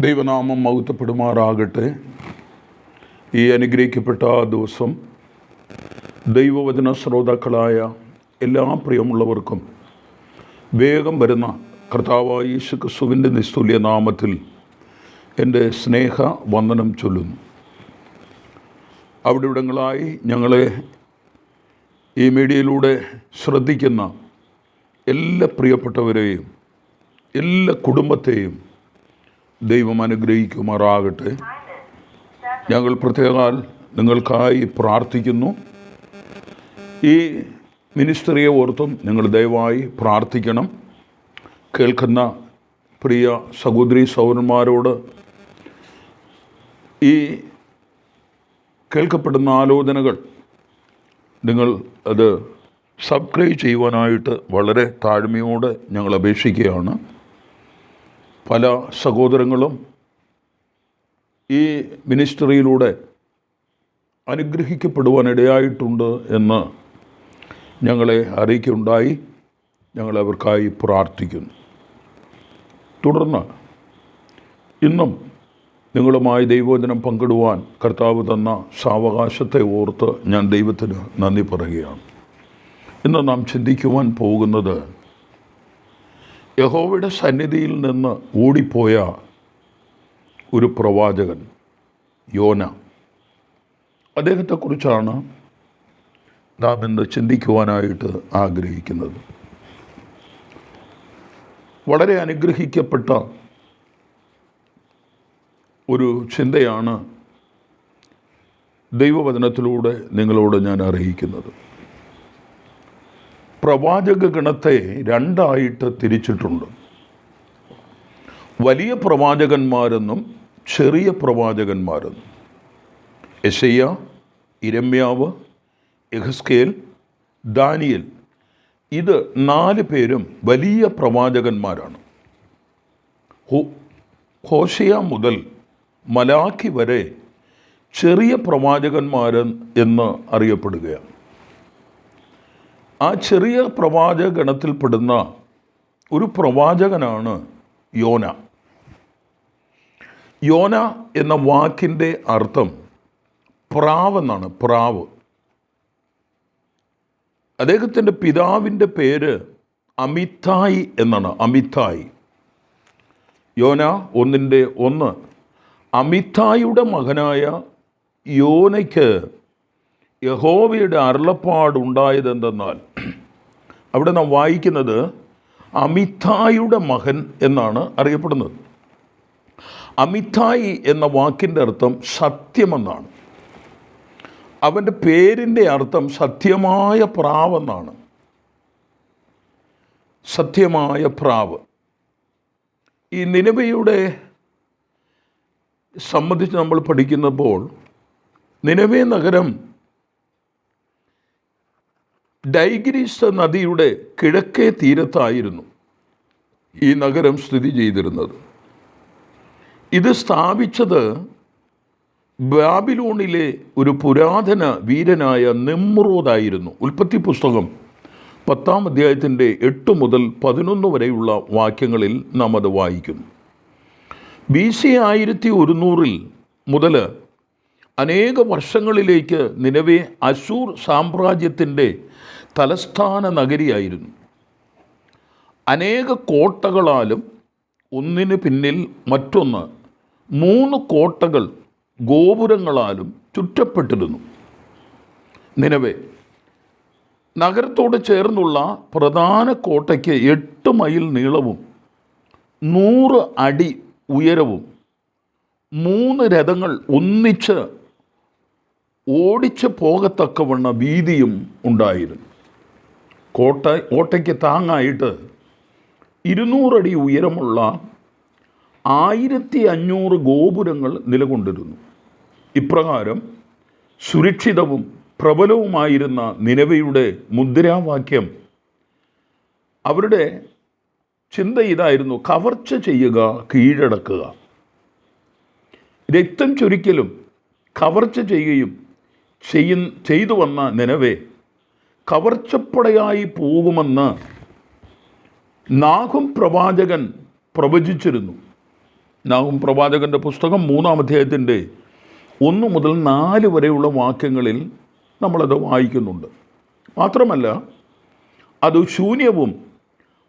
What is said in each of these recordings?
ദൈവനാമം മൗത്തപ്പെടുമാറാകട്ടെ ഈ അനുഗ്രഹിക്കപ്പെട്ട ദിവസം ദൈവവചന ശ്രോതാക്കളായ എല്ലാ പ്രിയമുള്ളവർക്കും വേഗം വരുന്ന കർത്താവായ യേശു ക്രിസ്തുവിന്റെ നിസ്തുല്യ നാമത്തിൽ എന്റെ സ്നേഹ വന്ദനം ചൊല്ലുന്നു. അവിടെ ഇവിടങ്ങളായി ഞങ്ങളെ ഈ മീഡിയയിലൂടെ ശ്രദ്ധിക്കുന്ന എല്ലാ പ്രിയപ്പെട്ടവരെയും എല്ലാ കുടുംബത്തെയും ദൈവം അനുഗ്രഹിക്കുമാറാകട്ടെ. ഞങ്ങൾ പ്രത്യേകാൽ നിങ്ങൾക്കായി പ്രാർത്ഥിക്കുന്നു. ഈ മിനിസ്റ്ററിയെ ഓർത്തും നിങ്ങൾ ദയവായി പ്രാർത്ഥിക്കണം. കേൾക്കുന്ന പ്രിയ സഹോദരി സൗരന്മാരോട് ഈ കേൾക്കപ്പെടുന്ന ആലോചനകൾ നിങ്ങൾ അത് സബ്സ്ക്രൈബ് ചെയ്യുവാനായിട്ട് വളരെ താഴ്മയോടെ ഞങ്ങൾ അപേക്ഷിക്കുകയാണ്. പല സഹോദരങ്ങളും ഈ മിനിസ്റ്ററിയിലൂടെ അനുഗ്രഹിക്കപ്പെടുവാനിടയായിട്ടുണ്ട് എന്ന് ഞങ്ങളെ അറിയിക്കുകയുണ്ടായി. ഞങ്ങളവർക്കായി പ്രാർത്ഥിക്കുന്നു. തുടർന്ന് ഇന്നും നിങ്ങളുമായി ദൈവോചനം പങ്കിടുവാൻ കർത്താവ് തന്ന സാവകാശത്തെ ഓർത്ത് ഞാൻ ദൈവത്തിന് നന്ദി പറയുകയാണ്. ഇന്ന് നാം ചിന്തിക്കുവാൻ പോകുന്നത് യഹോവയുടെ സന്നിധിയിൽ നിന്ന് ഓടിപ്പോയ ഒരു പ്രവാചകൻ യോന. അദ്ദേഹത്തെക്കുറിച്ചാണ് നാം ഇന്ന് ചിന്തിക്കുവാനായിട്ട് ആഗ്രഹിക്കുന്നത്. വളരെ അനുഗ്രഹിക്കപ്പെട്ട ഒരു ചിന്തയാണ് ദൈവവചനത്തിലൂടെ നിങ്ങളോട് ഞാൻ അറിയിക്കുന്നത്. പ്രവാചക ഗണത്തെ രണ്ടായിട്ട് തിരിച്ചിട്ടുണ്ട്. വലിയ പ്രവാചകന്മാരെന്നും ചെറിയ പ്രവാചകന്മാരെന്നും. യശയ്യ ഇരമ്യാവ് എഹസ്കേൽ ദാനിയൽ. ഇത് നാല് പേരും വലിയ പ്രവാചകന്മാരാണ്. ഹോഷയ മുതൽ മലാഖി വരെ ചെറിയ പ്രവാചകന്മാരൻ എന്ന് അറിയപ്പെടുകയാണ്. ആ ചെറിയ പ്രവാചക ഗണത്തിൽപ്പെടുന്ന ഒരു പ്രവാചകനാണ് യോന. യോന എന്ന വാക്കിന്റെ അർത്ഥം പ്രാവെന്നാണ് പ്രാവ്. അദ്ദേഹത്തിന്റെ പിതാവിന്റെ പേര് അമിതായി എന്നാണ് അമിതായി. യോന ഒന്നിന്റെ ഒന്ന്. അമിതായിയുടെ മകനായ യോനയ്ക്ക് യഹോവയുടെ അരുളപ്പാടുണ്ടായതെന്തെന്നാൽ അവിടെ നാം വായിക്കുന്നത് അമിതായിയുടെ മകൻ എന്നാണ് അറിയപ്പെടുന്നത്. അമിതായി എന്ന വാക്കിന്റെ അർത്ഥം സത്യമെന്നാണ്. അവന്റെ പേരിന്റെ അർത്ഥം സത്യമായ പ്രാവെന്നാണ്. സത്യമായ പ്രാവ്. ഈ നിലവയുടെ സംബന്ധിച്ച് നമ്മൾ പഠിക്കുന്നപ്പോൾ നിലവേ നഗരം ഡൈഗ്രീസ് നദിയുടെ കിഴക്കേ തീരത്തായിരുന്നു ഈ നഗരം സ്ഥിതി ചെയ്തിരുന്നത്. ഇത് സ്ഥാപിച്ചത് ബാബിലോണിലെ ഒരു പുരാതന വീരനായ നിമ്രോദായിരുന്നു. ഉൽപ്പത്തി പുസ്തകം പത്താം അധ്യായത്തിന്റെ എട്ട് മുതൽ പതിനൊന്ന് വരെയുള്ള വാക്യങ്ങളിൽ നാം അത് വായിക്കുന്നു. ബി സി ആയിരത്തി ഒരുന്നൂറിൽ മുതൽ അനേക വർഷങ്ങളിലേക്ക് നിലവെ അശൂർ സാമ്രാജ്യത്തിന്റെ തലസ്ഥാന നഗരിയായിരുന്നു. അനേക കോട്ടകളാലും ഒന്നിന് പിന്നിൽ മറ്റൊന്ന് മൂന്ന് കോട്ടകൾ ഗോപുരങ്ങളാലും ചുറ്റപ്പെട്ടിരുന്നു. നിലവെ നഗരത്തോട് ചേർന്നുള്ള പ്രധാന കോട്ടയ്ക്ക് എട്ട് മൈൽ നീളവും നൂറ് അടി ഉയരവും മൂന്ന് രഥങ്ങൾ ഒന്നിച്ച് ഓടിച്ച് പോകത്തക്കവണ്ണ വീതിയും ഉണ്ടായിരുന്നു. കോട്ട കോട്ടയ്ക്ക് താങ്ങായിട്ട് ഇരുന്നൂറടി ഉയരമുള്ള ആയിരത്തി അഞ്ഞൂറ് ഗോപുരങ്ങൾ നിലകൊണ്ടിരുന്നു. ഇപ്രകാരം സുരക്ഷിതവും പ്രബലവുമായിരുന്ന നിലവയുടെ മുദ്രാവാക്യം അവരുടെ ചിന്ത ഇതായിരുന്നു കവർച്ച ചെയ്യുക കീഴടക്കുക. രക്തം ചൊരിക്കലും കവർച്ച ചെയ്യുകയും ചെയ്യ ചെയ്തു വന്ന നിലവേ കവർച്ചപ്പടയായി പോകുമെന്ന് നാഹും പ്രവാചകൻ പ്രവചിച്ചിരുന്നു. നാഹും പ്രവാചകന്റെ പുസ്തകം മൂന്നാം അധ്യായത്തിന്റെ ഒന്ന് മുതൽ നാല് വരെയുള്ള വാക്യങ്ങളിൽ നമ്മളത് വായിക്കുന്നുണ്ട്. മാത്രമല്ല അത് ശൂന്യവും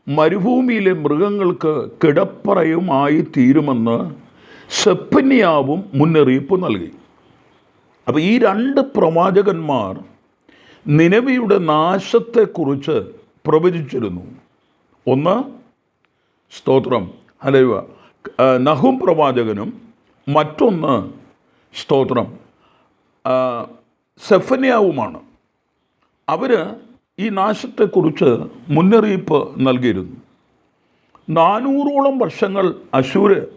മരുഭൂമിയിലെ മൃഗങ്ങൾക്ക് കിടപ്പറയുമായി തീരുമെന്ന് സെപ്പന്യാവും മുന്നറിയിപ്പ് നൽകി. അപ്പോൾ ഈ രണ്ട് പ്രവാചകന്മാർ നിലവിയുടെ നാശത്തെക്കുറിച്ച് പ്രവചിച്ചിരുന്നു. ഒന്ന് സ്തോത്രം അലൈവ നഹും പ്രവാചകനും മറ്റൊന്ന് സ്തോത്രം. സെഫന്യാവുമാണ്. അവർ ഈ നാശത്തെക്കുറിച്ച് മുന്നറിയിപ്പ് നൽകിയിരുന്നു. നാനൂറോളം വർഷങ്ങൾ അശൂര്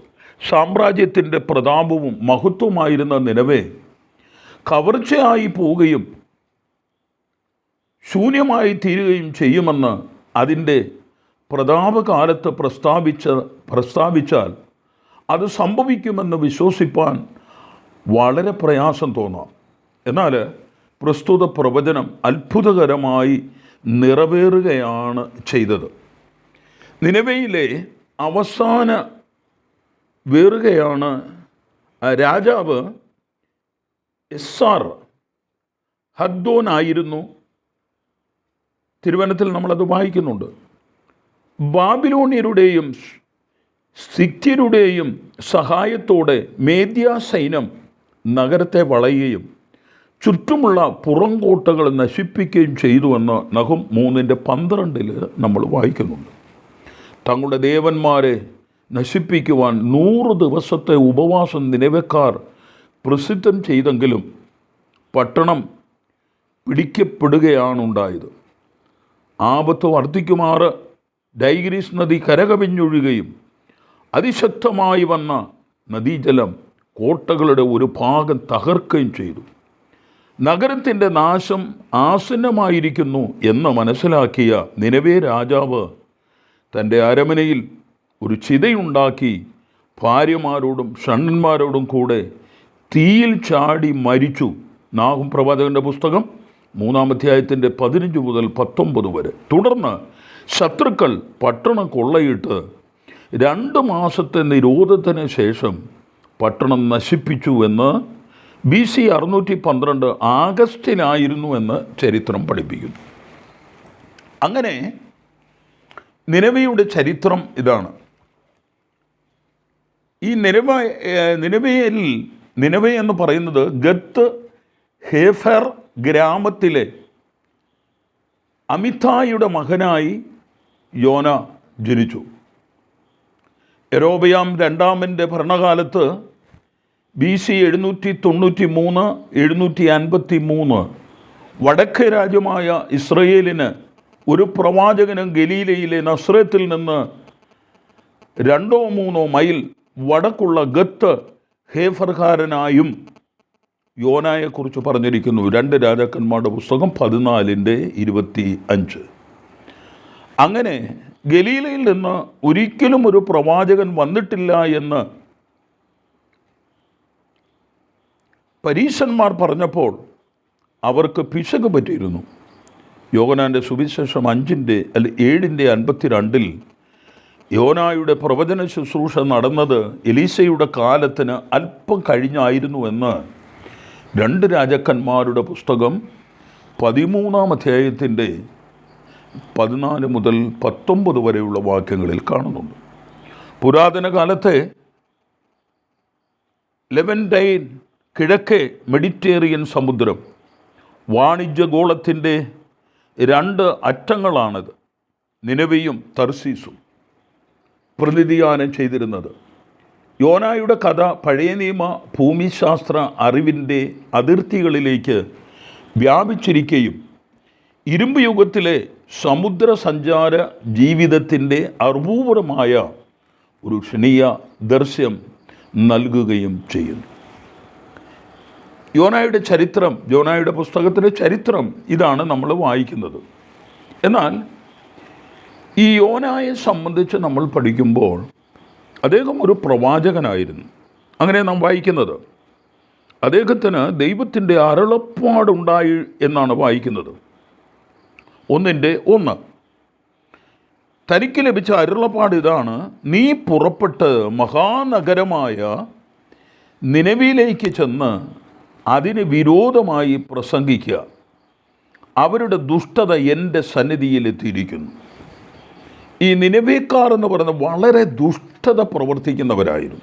സാമ്രാജ്യത്തിന്റെ പ്രതാപവും മഹത്വമായിരുന്ന നിലവെ കവർച്ചയായി പോവുകയും ശൂന്യമായി തീരുകയും ചെയ്യുമെന്ന് അതിന്റെ പ്രതാപകാലത്ത് പ്രസ്താവിച്ച പ്രസ്താവിച്ചാൽ അത് സംഭവിക്കുമെന്ന് വിശ്വസിപ്പാൻ വളരെ പ്രയാസം തോന്നാം. എന്നാൽ പ്രസ്തുത പ്രവചനം അത്ഭുതകരമായി നിറവേറുകയാണ് ചെയ്തത്. നിലവയിലെ അവസാന വേറുകയാണ് രാജാവ് എസ് ആർ ഹദ്ദോനായിരുന്നു. തിരുവനത്തിൽ നമ്മളത് വായിക്കുന്നുണ്ട്. ബാബിലോണിയരുടെയും സിഖ്യരുടെയും സഹായത്തോടെ മേദ്യ സൈന്യം നഗരത്തെ വളയുകയും ചുറ്റുമുള്ള പുറംകോട്ടകൾ നശിപ്പിക്കുകയും ചെയ്തുവെന്ന് നഹം മൂന്നിന്റെ പന്ത്രണ്ടിൽ നമ്മൾ വായിക്കുന്നുണ്ട്. തങ്ങളുടെ ദേവന്മാരെ നശിപ്പിക്കുവാൻ നൂറ് ദിവസത്തെ ഉപവാസം നിലവക്കാർ പ്രസിദ്ധം ചെയ്തെങ്കിലും പട്ടണം പിടിക്കപ്പെടുകയാണുണ്ടായത്. ആപത്ത് വർദ്ധിക്കുമാറ് ഡൈഗ്രീസ് നദി കരകവിഞ്ഞൊഴുകയും അതിശക്തമായി വന്ന നദീജലം കോട്ടകളുടെ ഒരു ഭാഗം തകർക്കുകയും ചെയ്തു. നഗരത്തിന്റെ നാശം ആസന്നമായിരിക്കുന്നു എന്ന് മനസ്സിലാക്കിയ നിലവേ രാജാവ് തന്റെ അരമനയിൽ ഒരു ചിതയുണ്ടാക്കി ഭാര്യമാരോടും ഷണ്ണന്മാരോടും കൂടെ തീയിൽ ചാടി മരിച്ചു. നാഹും പ്രവാചകന്റെ പുസ്തകം മൂന്നാം അധ്യായത്തിന്റെ പതിനഞ്ച് മുതൽ പത്തൊമ്പത് വരെ. തുടർന്ന് ശത്രുക്കൾ പട്ടണം കൊള്ളയിട്ട് രണ്ട് മാസത്തെ നിരോധത്തിന് ശേഷം പട്ടണം നശിപ്പിച്ചു എന്ന് ബി സി അറുന്നൂറ്റി പന്ത്രണ്ട് ആഗസ്റ്റിലായിരുന്നു എന്ന് ചരിത്രം പഠിപ്പിക്കുന്നു. അങ്ങനെ നിലവിയുടെ ചരിത്രം ഇതാണ്. ഈ നിലവ നിലവയിൽ നിലവ എന്ന് പറയുന്നത് ഗത്ത് ഹേഫർ ഗ്രാമത്തിലെ അമിതായുടെ മകനായി യോന ജനിച്ചു. എരോബയാം രണ്ടാമന്റെ ഭരണകാലത്ത് ബി സി എഴുന്നൂറ്റി തൊണ്ണൂറ്റി മൂന്ന് എഴുന്നൂറ്റി അൻപത്തി മൂന്ന് വടക്കേ രാജ്യമായ ഇസ്രയേലിന് ഒരു പ്രവാചകനും ഗലീലയിലെ നസ്രത്തിൽ നിന്ന് രണ്ടോ മൂന്നോ മൈൽ വടക്കുള്ള ഗത്ത് ഹേഫർകാരനായും യോനായെക്കുറിച്ച് പറഞ്ഞിരിക്കുന്നു. രണ്ട് രാജാക്കന്മാരുടെ പുസ്തകം പതിനാലിന്റെ ഇരുപത്തി അഞ്ച് അങ്ങനെ ഗലീലയിൽ നിന്ന് ഒരിക്കലും ഒരു പ്രവാചകൻ വന്നിട്ടില്ല എന്ന് പരീശന്മാർ പറഞ്ഞപ്പോൾ അവർക്ക് പിശക് പറ്റിയിരുന്നു. യോഗനാന്റെ സുവിശേഷം അഞ്ചിന്റെ അല്ല ഏഴിന്റെ അൻപത്തിരണ്ടിൽ യോനായുടെ പ്രവചന ശുശ്രൂഷ നടന്നത് എലീസയുടെ കാലത്തിന് അല്പം കഴിഞ്ഞായിരുന്നു എന്ന് രണ്ട് രാജാക്കന്മാരുടെ പുസ്തകം പതിമൂന്നാം അധ്യായത്തിന്റെ പതിനാല് മുതൽ പത്തൊമ്പത് വരെയുള്ള വാക്യങ്ങളിൽ കാണുന്നുണ്ട്. പുരാതന കാലത്തെ ലെവൻഡൈൻ കിഴക്കേ മെഡിറ്റേറിയൻ സമുദ്രം വാണിജ്യഗോളത്തിന്റെ രണ്ട് അറ്റങ്ങളാണിത് നിലവിയും തർസീസും. പ്രതിനിധാനം ചെയ്തിരുന്നത്. യോനായുടെ കഥ പഴയ നിയമ ഭൂമിശാസ്ത്ര അറിവിന്റെ അതിർത്തികളിലേക്ക് വ്യാപിച്ചിരിക്കുകയും ഇരുമ്പ് യുഗത്തിലെ സമുദ്ര സഞ്ചാര ജീവിതത്തിന്റെ അപൂർവമായ ഒരു ക്ഷണീയ ദർശ്യം നൽകുകയും ചെയ്യുന്നു. യോനായുടെ ചരിത്രം യോനായുടെ പുസ്തകത്തിന്റെ ചരിത്രം ഇതാണ് നമ്മൾ വായിക്കുന്നത്. എന്നാൽ ഈ യോനായെ സംബന്ധിച്ച് നമ്മൾ പഠിക്കുമ്പോൾ അദ്ദേഹം ഒരു പ്രവാചകനായിരുന്നു. അങ്ങനെ നാം വായിക്കുന്നത് അദ്ദേഹത്തിന് ദൈവത്തിന്റെ അരുളപ്പാടുണ്ടായി എന്നാണ് വായിക്കുന്നത്. ഒന്നിന്റെ ഒന്ന് തനിക്ക് ലഭിച്ച അരുളപ്പാട് ഇതാണ് നീ പുറപ്പെട്ട് മഹാനഗരമായ നിലവിലേക്ക് ചെന്ന് അതിന് വിരോധമായി പ്രസംഗിക്കുക. അവരുടെ ദുഷ്ടത എന്റെ സന്നിധിയിലെത്തിയിരിക്കുന്നു ഈ നിലവേക്കാർ എന്ന് പറയുന്നത് വളരെ ദുഷ്ടത പ്രവർത്തിക്കുന്നവരായിരുന്നു.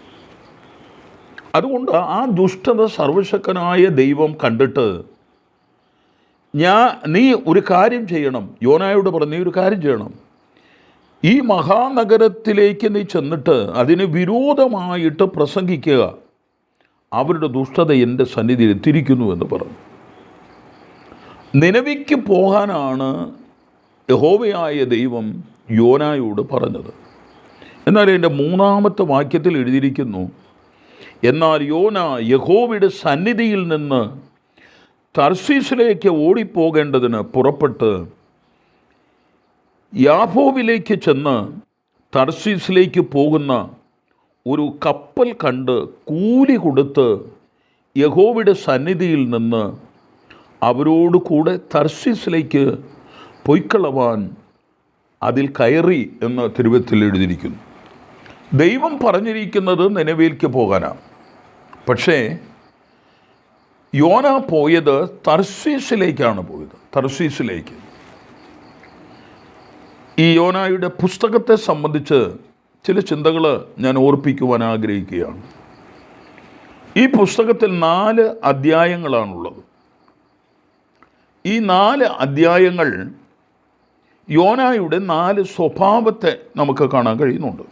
അതുകൊണ്ട് ആ ദുഷ്ടത സർവശക്തനായ ദൈവം കണ്ടിട്ട് ഞാൻ നീ ഒരു കാര്യം ചെയ്യണം. യോനായോട് പറഞ്ഞു നീ ഒരു കാര്യം ചെയ്യണം. ഈ മഹാനഗരത്തിലേക്ക് നീ ചെന്നിട്ട് അതിന് വിരോധമായിട്ട് പ്രസംഗിക്കുക. അവരുടെ ദുഷ്ടത എന്റെ സന്നിധിയിൽ എത്തിയിരിക്കുന്നു എന്ന് പറഞ്ഞു. നിലവിക്ക് പോകാനാണ് യഹോവയായ ദൈവം യോനായോട് പറഞ്ഞത്. എന്നാൽ എന്റെ മൂന്നാമത്തെ വാക്യത്തിൽ എഴുതിയിരിക്കുന്നു എന്നാൽ യോന യഹോവയുടെ സന്നിധിയിൽ നിന്ന് തർസീസിലേക്ക് ഓടിപ്പോകേണ്ടതിന് പുറപ്പെട്ട് യാഫോവിലേക്ക് ചെന്ന് തർസീസിലേക്ക് പോകുന്ന ഒരു കപ്പൽ കണ്ട് കൂലി കൊടുത്ത് യഹോവയുടെ സന്നിധിയിൽ നിന്ന് അവരോട് കൂടെ തർസീസിലേക്ക് പൊയ്ക്കളവാൻ അതിൽ കയറി എന്ന് തിരുവത്തിൽ എഴുതിയിരിക്കുന്നു. ദൈവം പറഞ്ഞിരിക്കുന്നത് നിലവിലേക്ക് പോകാനാണ്. പക്ഷേ യോന പോയത് തർസീസിലേക്കാണ് പോയത്. തർസീസിലേക്ക്. ഈ യോനായുടെ പുസ്തകത്തെ സംബന്ധിച്ച് ചില ചിന്തകൾ ഞാൻ ഓർപ്പിക്കുവാൻ ആഗ്രഹിക്കുകയാണ്. ഈ പുസ്തകത്തിൽ നാല് അധ്യായങ്ങളാണുള്ളത്. ഈ നാല് അധ്യായങ്ങൾ യോനായുടെ നാല് സ്വഭാവത്തെ നമുക്ക് കാണാൻ കഴിയുന്നുണ്ട്.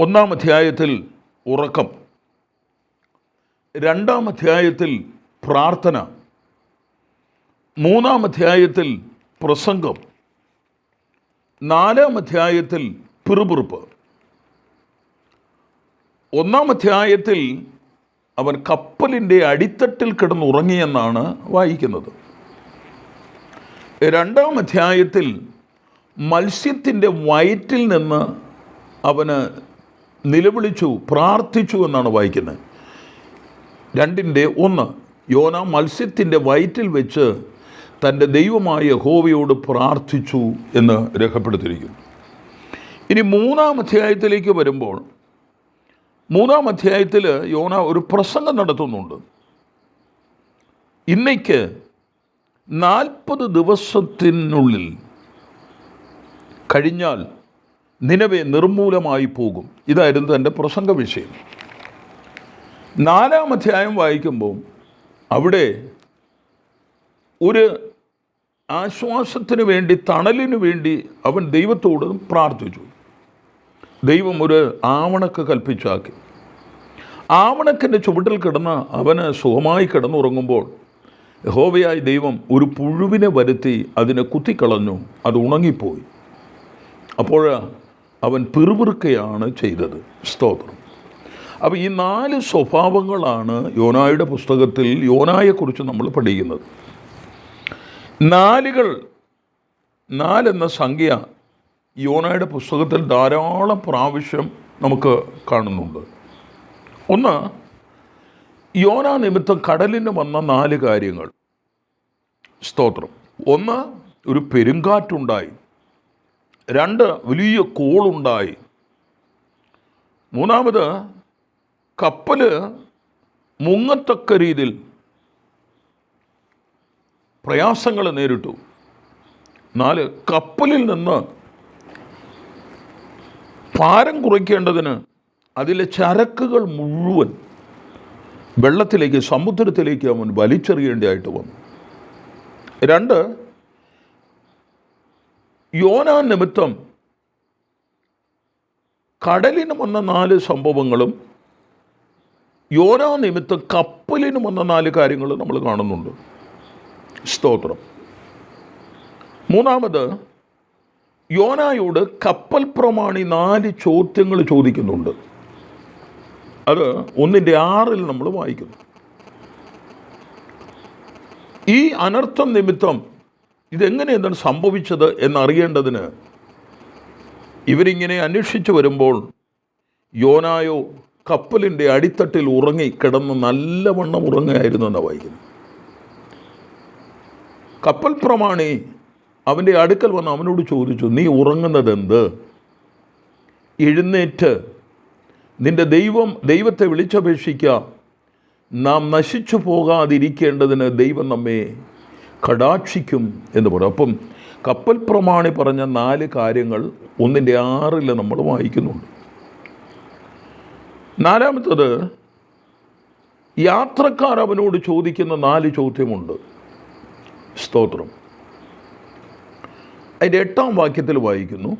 ഒന്നാം അധ്യായത്തിൽ ഉറക്കം രണ്ടാം അധ്യായത്തിൽ പ്രാർത്ഥന മൂന്നാം അധ്യായത്തിൽ പ്രസംഗം നാലാം അധ്യായത്തിൽ പിറുപിറുപ്പ്. ഒന്നാം അധ്യായത്തിൽ അവൻ കപ്പലിന്റെ അടിത്തട്ടിൽ കിടന്നുറങ്ങിയെന്നാണ് വായിക്കുന്നത്. രണ്ടാം അധ്യായത്തിൽ മത്സ്യത്തിന്റെ വയറ്റിൽ നിന്ന് അവന് നിലവിളിച്ചു പ്രാർത്ഥിച്ചു എന്നാണ് വായിക്കുന്നത്. രണ്ടിന്റെ ഒന്ന് യോന മത്സ്യത്തിന്റെ വയറ്റിൽ വെച്ച് തന്റെ ദൈവമായ ഹോവയോട് പ്രാർത്ഥിച്ചു എന്ന് രേഖപ്പെടുത്തിയിരിക്കുന്നു. ഇനി മൂന്നാം അധ്യായത്തിലേക്ക് വരുമ്പോൾ മൂന്നാം അധ്യായത്തിൽ യോന ഒരു പ്രസംഗം നടത്തുന്നുണ്ട്. ഇന്നയ്ക്ക് നാൽപ്പത് ദിവസത്തിനുള്ളിൽ കഴിഞ്ഞാൽ നിലവെ നിർമൂലമായി പോകും. ഇതായിരുന്നു തന്റെ പ്രസംഗ വിഷയം. നാലാം അധ്യായം വായിക്കുമ്പോൾ അവിടെ ഒരു ആശ്വാസത്തിന് വേണ്ടി തണലിനു വേണ്ടി അവൻ ദൈവത്തോട് പ്രാർത്ഥിച്ചു. ദൈവം ഒരു ആവണക്ക് കൽപ്പിച്ചാക്കി. ആവണക്കിന്റെ ചുവട്ടിൽ കിടന്ന് അവന് സുഖമായി കിടന്നുറങ്ങുമ്പോൾ യഹോവയായ ദൈവം ഒരു പുഴുവിനെ വരുത്തി അതിനെ കുത്തിക്കളഞ്ഞു. അത് ഉണങ്ങിപ്പോയി. അപ്പോൾ അവൻ പിറുപിറുക്കയാണ് ചെയ്തത്. സ്തോത്രം. അപ്പോൾ ഈ നാല് സ്വഭാവങ്ങളാണ് യോനായുടെ പുസ്തകത്തിൽ യോനായെക്കുറിച്ച് നമ്മൾ പഠിക്കുന്നത്. നാലുകൾ നാലെന്ന സംഖ്യ യോനായുടെ പുസ്തകത്തിൽ ധാരാളം പ്രാവശ്യം നമുക്ക് കാണുന്നുണ്ട്. ഒന്ന് യോന നിമിത്തം കടലിന് വന്ന നാല് കാര്യങ്ങൾ. സ്തോത്രം. ഒന്ന് ഒരു പെരുങ്കാറ്റുണ്ടായി. രണ്ട് വലിയ കോളുണ്ടായി. മൂന്നാമത് കപ്പൽ മുങ്ങത്തക്ക രീതിയിൽ പ്രയാസങ്ങൾ നേരിട്ടു. നാല് കപ്പലിൽ നിന്ന് ഭാരം കുറയ്ക്കേണ്ടതിന് അതിലെ ചരക്കുകൾ മുഴുവൻ വെള്ളത്തിലേക്ക് സമുദ്രത്തിലേക്ക് അവൻ വലിച്ചെറിയേണ്ടതായിട്ട് വന്നു. രണ്ട് യോനാ നിമിത്തം കടലിന് വന്ന നാല് സംഭവങ്ങളും യോനാ നിമിത്തം കപ്പലിന് വന്ന നാല് കാര്യങ്ങൾ നമ്മൾ കാണുന്നുണ്ട്. സ്തോത്രം. മൂന്നാമത് യോനായോട് കപ്പൽ പ്രമാണി നാല് ചോദ്യങ്ങൾ ചോദിക്കുന്നുണ്ട്. അത് ഒന്നിന്റെ ആറിൽ നമ്മൾ വായിക്കുന്നു. ഈ അനർത്ഥം നിമിത്തം ഇതെങ്ങനെ എന്താണ് സംഭവിച്ചത് എന്നറിയേണ്ടതിന് ഇവരിങ്ങനെ അന്വേഷിച്ചു വരുമ്പോൾ യോനായോ കപ്പലിന്റെ അടിത്തട്ടിൽ ഉറങ്ങി കിടന്ന് നല്ലവണ്ണം ഉറങ്ങുകയായിരുന്നു എന്നാണ് വായിക്കുന്നത്. കപ്പൽ പ്രമാണി അവന്റെ അടുക്കൽ വന്ന് അവനോട് ചോദിച്ചു നീ ഉറങ്ങുന്നത് എന്ത് എഴുന്നേറ്റ് നിന്റെ ദൈവം ദൈവത്തെ വിളിച്ചപേക്ഷിക്കുക നാം നശിച്ചു പോകാതിരിക്കേണ്ടതിന് ദൈവം നമ്മെ കടാക്ഷിക്കും എന്ന് പറയും. അപ്പം കപ്പൽ പ്രമാണി പറഞ്ഞ നാല് കാര്യങ്ങൾ ഒന്നിന്റെ ആറിൽ നമ്മൾ വായിക്കുന്നുണ്ട്. നാലാമത്തത് യാത്രക്കാർ അവനോട് ചോദിക്കുന്ന നാല് ചോദ്യമുണ്ട്. സ്തോത്രം. അതിന്റെ എട്ടാം വാക്യത്തിൽ വായിക്കുന്നു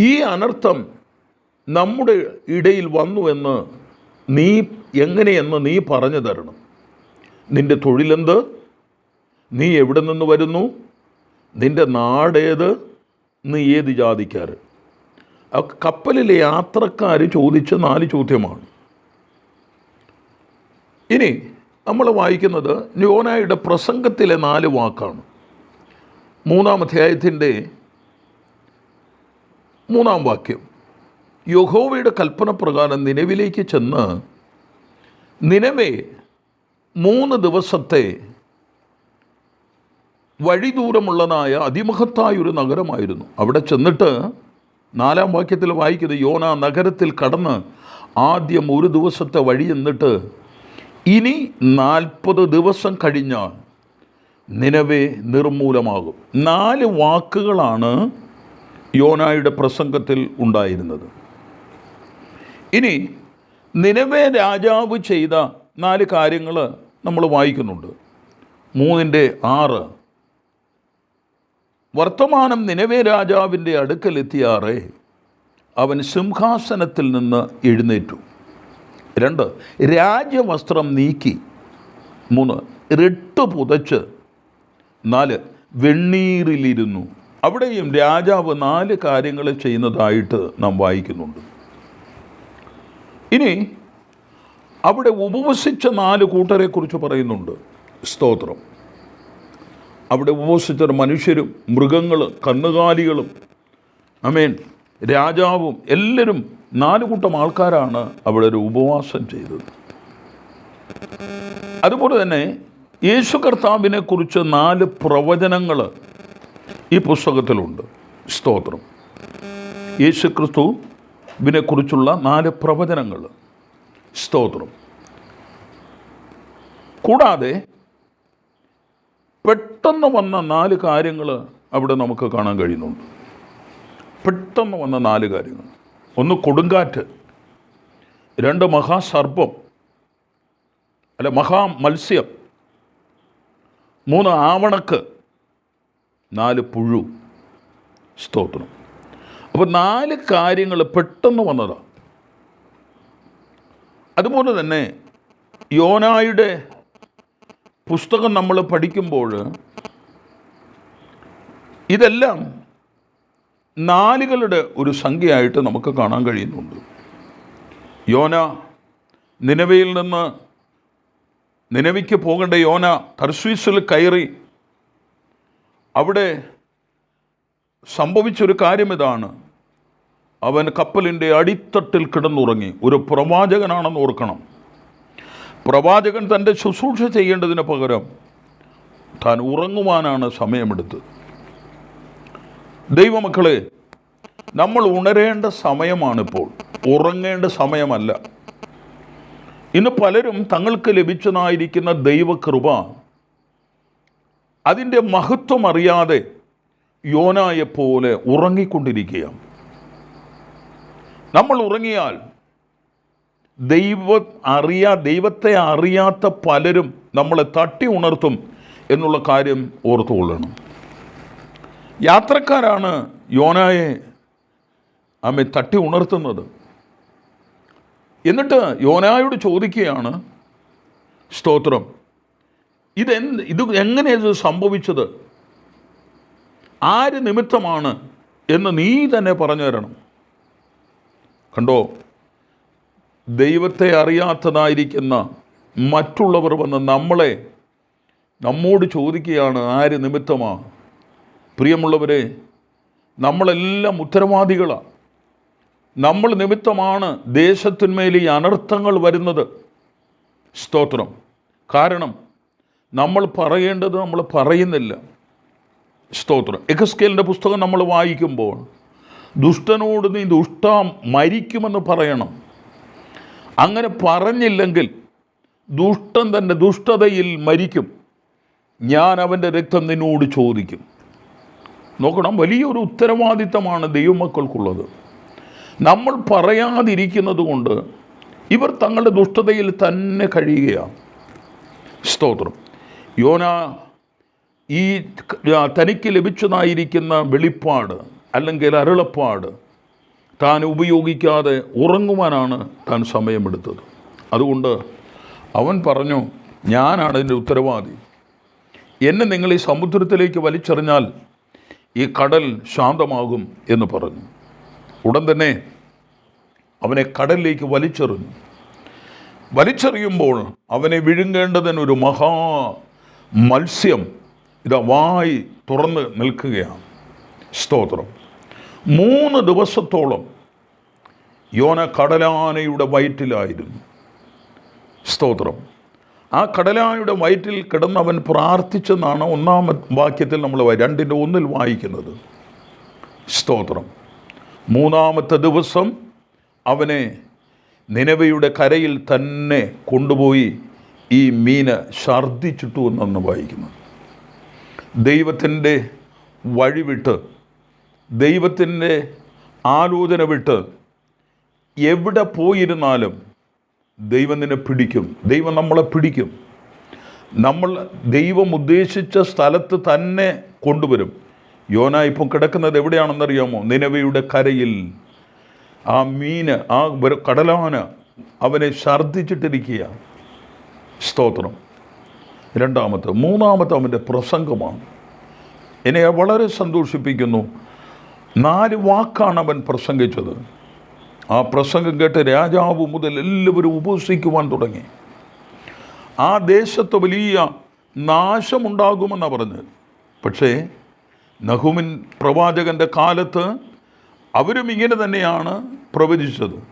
ഈ അനർത്ഥം നമ്മുടെ ഇടയിൽ വന്നു എന്ന് നീ എങ്ങനെയെന്ന് നീ പറഞ്ഞു തരണം. നിന്റെ തൊഴിലെന്ത്? നീ എവിടെ നിന്ന് വരുന്നു? നിന്റെ നാടേത്? നീ ഏത് ജാതിക്കാർ കപ്പലിലെ യാത്രക്കാർ ചോദിച്ച നാല് ചോദ്യമാണ്. ഇനി നമ്മൾ വായിക്കുന്നത് ന്യോനായുടെ പ്രസംഗത്തിലെ നാല് വാക്കാണ്. മൂന്നാം അധ്യായത്തിന്റെ മൂന്നാം വാക്യം. യഹോവയുടെ കൽപ്പന പ്രകാരം നിലവിലേക്ക് ചെന്ന് നിലവെ മൂന്ന് ദിവസത്തെ വഴി ദൂരമുള്ളതായ അതിമഹത്തായ ഒരു നഗരമായിരുന്നു. അവിടെ ചെന്നിട്ട് നാലാം വാക്യത്തിൽ വായിക്കുന്നത് യോന നഗരത്തിൽ കടന്ന് ആദ്യം ഒരു ദിവസത്തെ വഴി എന്നിട്ട് ഇനി നാൽപ്പത് ദിവസം കഴിഞ്ഞാൽ നിലവെ നിർമൂലമാകും. നാല് വാക്കുകളാണ് യോനായുടെ പ്രസംഗത്തിൽ ഉണ്ടായിരുന്നത്. ഇനി നിലവേ രാജാവ് ചെയ്ത നാല് കാര്യങ്ങൾ നമ്മൾ വായിക്കുന്നുണ്ട്. മൂന്നിന്റെ ആറ്. വർത്തമാനം നിലവേ രാജാവിന്റെ അടുക്കലെത്തിയാറേ അവൻ സിംഹാസനത്തിൽ നിന്ന് എഴുന്നേറ്റു. രണ്ട് രാജവസ്ത്രം നീക്കി. മൂന്ന് റിട്ട് പുതച്ച്. നാല് വെണ്ണീറിലിരുന്നു അവിടെയും രാജാവ് നാല് കാര്യങ്ങൾ ചെയ്യുന്നതായിട്ട് നാം വായിക്കുന്നുണ്ട്. ഇനി അവിടെ ഉപവസിച്ച നാല് കൂട്ടരെക്കുറിച്ച് പറയുന്നുണ്ട്. സ്തോത്രം. അവിടെ ഉപവസിച്ച മനുഷ്യരും മൃഗങ്ങളും കന്നുകാലികളും അമേൻ രാജാവും എല്ലാവരും നാല് കൂട്ടം ആൾക്കാരാണ് അവിടെ ഒരു ഉപവാസം ചെയ്തത്. അതുപോലെ തന്നെ യേശു കർത്താവിനെ കുറിച്ച് നാല് പ്രവചനങ്ങൾ ഈ പുസ്തകത്തിലുണ്ട്. സ്തോത്രം. യേശു ക്രിസ്തുവിനെ കുറിച്ചുള്ള നാല് പ്രവചനങ്ങൾ. സ്തോത്രം. കൂടാതെ പെട്ടെന്ന് വന്ന നാല് കാര്യങ്ങൾ അവിടെ നമുക്ക് കാണാൻ കഴിയുന്നുണ്ട്. പെട്ടെന്ന് വന്ന നാല് കാര്യങ്ങൾ. ഒന്ന് കൊടുങ്കാറ്റ്. രണ്ട് മഹാസർപ്പം. അല്ല മഹാ മത്സ്യം മൂന്ന് ആവണക്ക്. നാല് പുഴു. സ്തോത്രം. അപ്പോൾ നാല് കാര്യങ്ങൾ പെട്ടെന്ന് വന്നതാണ് അതുപോലെ തന്നെ യോനായുടെ പുസ്തകം നമ്മൾ പഠിക്കുമ്പോൾ ഇതെല്ലാം നാലുകളുടെ ഒരു സംഖ്യയായിട്ട് നമുക്ക് കാണാൻ കഴിയുന്നുണ്ട്. യോന നിലവയിൽ നിന്ന് നിലവിക്ക് പോകേണ്ട യോന തർസ്വീസിൽ കയറി. അവിടെ സംഭവിച്ചൊരു കാര്യം ഇതാണ്. അവൻ കപ്പലിന്റെ അടിത്തട്ടിൽ കിടന്നുറങ്ങി. ഒരു പ്രവാചകനാണെന്ന് ഓർക്കണം. പ്രവാചകൻ തന്റെ ശുശ്രൂഷ ചെയ്യേണ്ടതിന് പകരം താൻ ഉറങ്ങുവാനാണ് സമയമെടുത്തത്. ദൈവമക്കളെ നമ്മൾ ഉണരേണ്ട സമയമാണിപ്പോൾ. ഉറങ്ങേണ്ട സമയമല്ല. ഇന്ന് പലരും തങ്ങൾക്ക് ലഭിച്ചതായിരിക്കുന്ന ദൈവകൃപ അതിന്റെ മഹത്വം അറിയാതെ യോനായെപ്പോലെ ഉറങ്ങിക്കൊണ്ടിരിക്കുകയാണ്. നമ്മൾ ഉറങ്ങിയാൽ ദൈവ അറിയാ ദൈവത്തെ അറിയാത്ത പലരും നമ്മളെ തട്ടി ഉണർത്തും എന്നുള്ള കാര്യം ഓർത്തുകൊള്ളണം. യാത്രക്കാരാണ് യോനായെ അമ്മ തട്ടി ഉണർത്തുന്നത്. എന്നിട്ട് യോനായോട് ചോദിക്കുകയാണ് സ്തോത്രം ഇതെന്ത് ഇത് എങ്ങനെയത് സംഭവിച്ചത്? ആര് നിമിത്തമാണ്? എന്ന് നീ തന്നെ പറഞ്ഞു തരണം. കണ്ടോ? ദൈവത്തെ അറിയാത്തതായിരിക്കുന്ന മറ്റുള്ളവർ വന്ന് നമ്മളെ നമ്മോട് ചോദിക്കുകയാണ് ആര് നിമിത്തമാണ് പ്രിയമുള്ളവരെ നമ്മളെല്ലാം ഉത്തരവാദികളാണ് നമ്മൾ നിമിത്തമാണ് ദേശത്തിന്മേൽ ഈ അനർത്ഥങ്ങൾ വരുന്നത്. സ്തോത്രം. കാരണം നമ്മൾ പറയേണ്ടത് നമ്മൾ പറയുന്നില്ല. സ്തോത്രം. എക്സ്കേലിന്റെ പുസ്തകം നമ്മൾ വായിക്കുമ്പോൾ ദുഷ്ടനോട് നീ ദുഷ്ട മരിക്കുമെന്ന് പറയണം. അങ്ങനെ പറഞ്ഞില്ലെങ്കിൽ ദുഷ്ടൻ തന്റെ ദുഷ്ടതയിൽ മരിക്കും. ഞാൻ അവന്റെ രക്തം നിന്നോട് ചോദിക്കും. നോക്കണം വലിയൊരു ഉത്തരവാദിത്തമാണ് ദൈവമക്കൾക്കുള്ളത്. നമ്മൾ പറയാതിരിക്കുന്നത് കൊണ്ട് ഇവർ തങ്ങളുടെ ദുഷ്ടതയിൽ തന്നെ കഴിയുകയാണ്. സ്തോത്രം. യോന ഈ തനിക്ക് ലഭിച്ചതായിരിക്കുന്ന വെളിപ്പാട് അല്ലെങ്കിൽ അരുളപ്പാട് താൻ ഉപയോഗിക്കാതെ ഉറങ്ങുവാനാണ് താൻ സമയമെടുത്തത്. അതുകൊണ്ട് അവൻ പറഞ്ഞു ഞാനാണ് ഇതിന്റെ ഉത്തരവാദി. എന്നെ നിങ്ങൾ ഈ സമുദ്രത്തിലേക്ക് വലിച്ചെറിഞ്ഞാൽ ഈ കടൽ ശാന്തമാകും എന്ന് പറഞ്ഞു. ഉടൻ തന്നെ അവനെ കടലിലേക്ക് വലിച്ചെറിഞ്ഞു. വലിച്ചെറിയുമ്പോൾ അവനെ വിഴുങ്ങേണ്ടതിനൊരു മഹാ മത്സ്യം ഇതാ വായി തുറന്ന് നിൽക്കുകയാണ്. സ്തോത്രം. മൂന്ന് ദിവസത്തോളം യോന കടലാനയുടെ വയറ്റിലായിരുന്നു. സ്തോത്രം. ആ കടലാനയുടെ വയറ്റിൽ കിടന്നവൻ പ്രാർത്ഥിച്ചെന്നാണ് ഒന്നാമ വാക്യത്തിൽ നമ്മൾ രണ്ടിന്റെ ഒന്നിൽ വായിക്കുന്നത്. സ്തോത്രം. മൂന്നാമത്തെ ദിവസം അവനെ നിലവയുടെ കരയിൽ തന്നെ കൊണ്ടുപോയി ഈ മീന് ഛർദ്ദിച്ചിട്ടു എന്നാണ് വായിക്കുന്നത്. ദൈവത്തിന്റെ വഴിവിട്ട് ദൈവത്തിന്റെ ആലോചന വിട്ട് എവിടെ പോയിരുന്നാലും ദൈവം നിന്നെ പിടിക്കും. ദൈവം നമ്മളെ പിടിക്കും. നമ്മൾ ദൈവം ഉദ്ദേശിച്ച സ്ഥലത്ത് തന്നെ കൊണ്ടുവരും. യോന ഇപ്പം കിടക്കുന്നത് എവിടെയാണെന്നറിയാമോ? നിലവയുടെ കരയിൽ. ആ മീന് ആ കടലാന അവനെ ഛർദ്ദിച്ചിട്ടിരിക്കുക സ്തോത്രം. രണ്ടാമത്തെ മൂന്നാമത്തെ അവന്റെ പ്രസംഗമാണ്. എന്നെ വളരെ സന്തോഷിപ്പിക്കുന്നു. നാല് വാക്കാണ് അവൻ പ്രസംഗിച്ചത്. ആ പ്രസംഗം കേട്ട് രാജാവ് മുതൽ എല്ലാവരും ഉപസിക്കുവാൻ തുടങ്ങി. ആ ദേശത്ത് വലിയ നാശമുണ്ടാകുമെന്നാണ് പറഞ്ഞത് പക്ഷേ നഹുമിൻ പ്രവാചകന്റെ കാലത്ത് അവരും ഇങ്ങനെ തന്നെയാണ് പ്രവചിച്ചത്.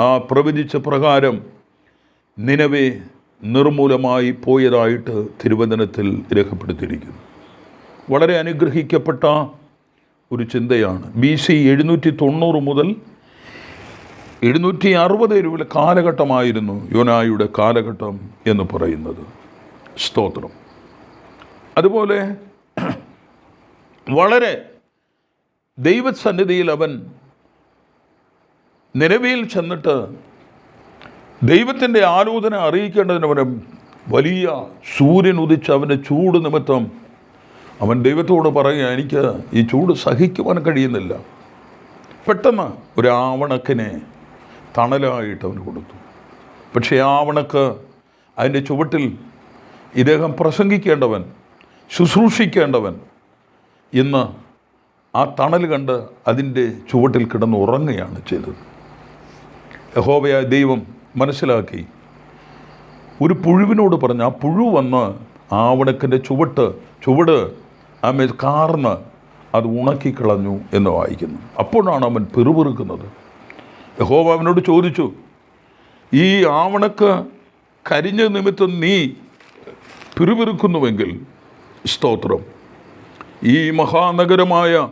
ആ പ്രവചിച്ച പ്രകാരം നിലവെ നിർമൂലമായി പോയതായിട്ട് തിരുവചനത്തിൽ രേഖപ്പെടുത്തിയിരിക്കുന്നു. വളരെ അനുഗ്രഹിക്കപ്പെട്ട ഒരു ചിന്തയാണ്. ബി സി എഴുന്നൂറ്റി തൊണ്ണൂറ് മുതൽ എഴുന്നൂറ്റി അറുപത് രൂപ കാലഘട്ടമായിരുന്നു യോനായുടെ കാലഘട്ടം എന്ന് പറയുന്നത്. സ്തോത്രം. അതുപോലെ വളരെ ദൈവസന്നിധിയിൽ അവൻ നിലവിൽ ചെന്നിട്ട് ദൈവത്തിന്റെ ആലോചന അറിയിക്കേണ്ടതിന് അവനെ വലിയ സൂര്യൻ ഉദിച്ച് അവന്റെ ചൂട് നിമിത്തം അവൻ ദൈവത്തോട് പറയുക എനിക്ക് ഈ ചൂട് സഹിക്കുവാൻ കഴിയുന്നില്ല. പെട്ടെന്ന് ഒരു ആവണക്കിനെ തണലായിട്ട് അവന് കൊടുത്തു. പക്ഷേ ആവണക്ക് അതിന്റെ ചുവട്ടിൽ ഇദ്ദേഹം പ്രസംഗിക്കേണ്ടവൻ ശുശ്രൂഷിക്കേണ്ടവൻ ഇന്ന് ആ തണൽ കണ്ട് അതിന്റെ ചുവട്ടിൽ കിടന്ന് ഉറങ്ങുകയാണ് ചെയ്തത്. യഹോവയായ ദൈവം മനസ്സിലാക്കി ഒരു പുഴുവിനോട് പറഞ്ഞു ആ പുഴു വന്ന് ആവണക്കിന്റെ ചുവട്ട് ചുവട് ആമേ കാർന്ന് അത് ഉണക്കിക്കളഞ്ഞു എന്ന് വായിക്കുന്നു. അപ്പോഴാണ് അവൻ പിറുപിറുക്കുന്നത്. യഹോവ അവനോട് ചോദിച്ചു ഈ ആവണക്ക് കരിഞ്ഞ നിമിത്തം നീ പിറുപിറുക്കുന്നുവെങ്കിൽ സ്തോത്രം. ഈ മഹാനഗരമായ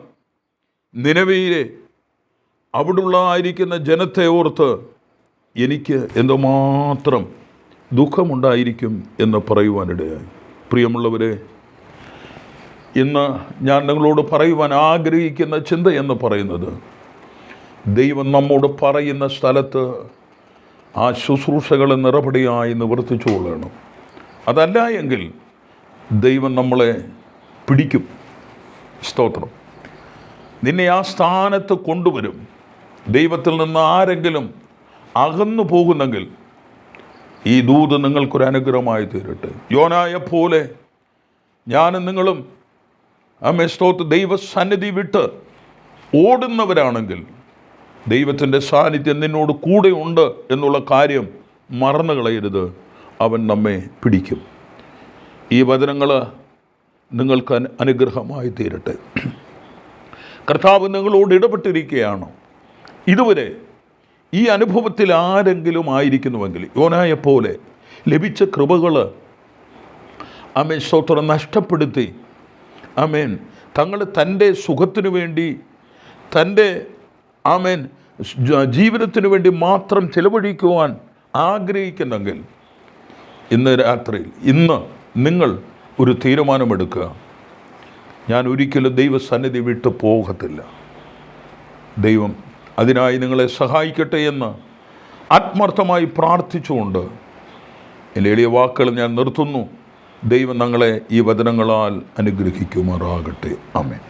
നിലവിയിലെ അവിടുള്ള ആയിരിക്കുന്ന ജനത്തെ ഓർത്ത് എനിക്ക് എന്തുമാത്രം ദുഃഖമുണ്ടായിരിക്കും എന്ന് പറയുവാനിടയായി. പ്രിയമുള്ളവരെ ഇന്ന് ഞാൻ നിങ്ങളോട് പറയുവാൻ ആഗ്രഹിക്കുന്ന ചിന്ത എന്ന് പറയുന്നത് ദൈവം നമ്മോട് പറയുന്ന സ്ഥലത്ത് ആ ശുശ്രൂഷകളെ നിറപടിയായി നിവർത്തിച്ചു കൊള്ളണം. അതല്ല എങ്കിൽ ദൈവം നമ്മളെ പിടിക്കും. സ്തോത്രം. നിന്നെ ആ സ്ഥാനത്ത് കൊണ്ടുവരും. ദൈവത്തിൽ നിന്ന് ആരെങ്കിലും അകന്നു പോകുന്നെങ്കിൽ ഈ ദൂത് നിങ്ങൾക്കൊരു അനുഗ്രഹമായി തീരട്ടെ. യോനായ പോലെ ഞാനും നിങ്ങളും അമ്മേ സ്തോത്ത് ദൈവസന്നിധി വിട്ട് ഓടുന്നവരാണെങ്കിൽ ദൈവത്തിന്റെ സാന്നിധ്യം നിന്നോട് കൂടെ ഉണ്ട് എന്നുള്ള കാര്യം മറന്നു കളയരുത്. അവൻ നമ്മെ പിടിക്കും. ഈ വചനങ്ങൾ നിങ്ങൾക്ക് അനു- അനുഗ്രഹമായി തീരട്ടെ. കർത്താവ് നിങ്ങളോട് ഇടപെട്ടിരിക്കുകയാണ്. ഇതുവരെ ഈ അനുഭവത്തിൽ ആരെങ്കിലും ആയിരിക്കുന്നുവെങ്കിൽ യോനായെ പോലെ ലഭിച്ച കൃപകൾ അമേ സ്തോത്രം നഷ്ടപ്പെടുത്തി അമേൻ തങ്ങൾ തന്റെ സുഖത്തിനു വേണ്ടി തന്റെ ആമേൻ ജീവിതത്തിന് വേണ്ടി മാത്രം ചിലവഴിക്കുവാൻ ആഗ്രഹിക്കുന്നെങ്കിൽ ഇന്ന് രാത്രിയിൽ ഇന്ന് നിങ്ങൾ ഒരു തീരുമാനമെടുക്കുക. ഞാൻ ഒരിക്കലും ദൈവസന്നിധി വിട്ടു പോകത്തില്ല. ദൈവം അതിനായി നിങ്ങളെ സഹായിക്കട്ടെ എന്ന് ആത്മാർത്ഥമായി പ്രാർത്ഥിച്ചുകൊണ്ട് എന്റെ എളിയ വാക്കുകൾ ഞാൻ നിർത്തുന്നു. ദൈവം ഞങ്ങളെ ഈ വചനങ്ങളാൽ അനുഗ്രഹിക്കുമാറാകട്ടെ. ആമേൻ.